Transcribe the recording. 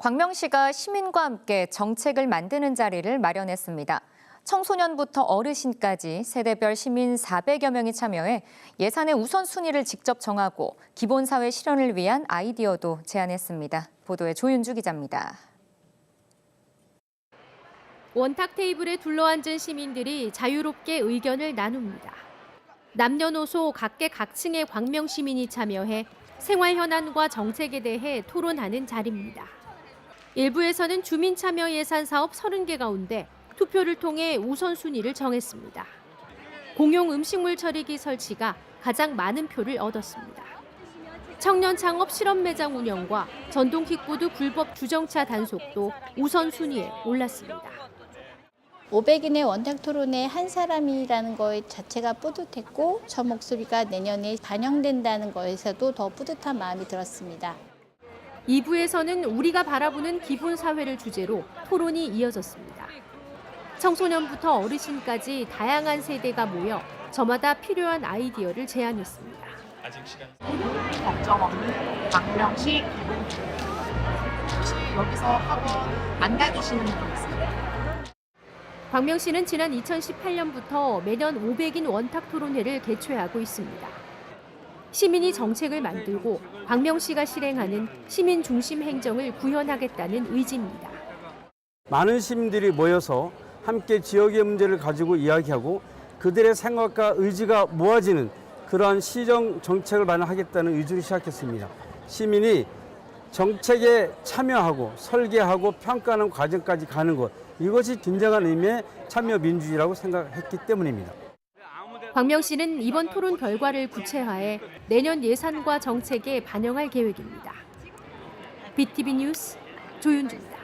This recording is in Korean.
광명시가 시민과 함께 정책을 만드는 자리를 마련했습니다. 청소년부터 어르신까지 세대별 시민 400여 명이 참여해 예산의 우선순위를 직접 정하고 기본사회 실현을 위한 아이디어도 제안했습니다. 보도에 조윤주 기자입니다. 원탁 테이블에 둘러앉은 시민들이 자유롭게 의견을 나눕니다. 남녀노소 각계각층의 광명 시민이 참여해 생활 현안과 정책에 대해 토론하는 자리입니다. 일부에서는 주민 참여 예산 사업 30개 가운데 투표를 통해 우선순위를 정했습니다. 공용 음식물 처리기 설치가 가장 많은 표를 얻었습니다. 청년 창업 실험 매장 운영과 전동 킥보드 불법 주정차 단속도 우선순위에 올랐습니다. 500인의 원탁 토론에 한 사람이라는 것 자체가 뿌듯했고 저 목소리가 내년에 반영된다는 거에서도 더 뿌듯한 마음이 들었습니다. 2부에서는 우리가 바라보는 기본 사회를 주제로 토론이 이어졌습니다. 청소년부터 어르신까지 다양한 세대가 모여 저마다 필요한 아이디어를 제안했습니다. 걱정 없는 기본 혹시 여기서 하고 만나주시는 분 있어요? 광명시는 지난 2018년부터 매년 500인 원탁 토론회를 개최하고 있습니다. 시민이 정책을 만들고 광명시가 실행하는 시민 중심 행정을 구현하겠다는 의지입니다. 많은 시민들이 모여서 함께 지역의 문제를 가지고 이야기하고 그들의 생각과 의지가 모아지는 그러한 시정 정책을 마련하겠다는 의지로 시작했습니다. 시민이 정책에 참여하고 설계하고 평가하는 과정까지 가는 것 이것이 진정한 의미의 참여 민주주의라고 생각했기 때문입니다. 광명 시는 이번 토론 결과를 구체화해 내년 예산과 정책에 반영할 계획입니다. BTV 뉴스 조윤주입니다.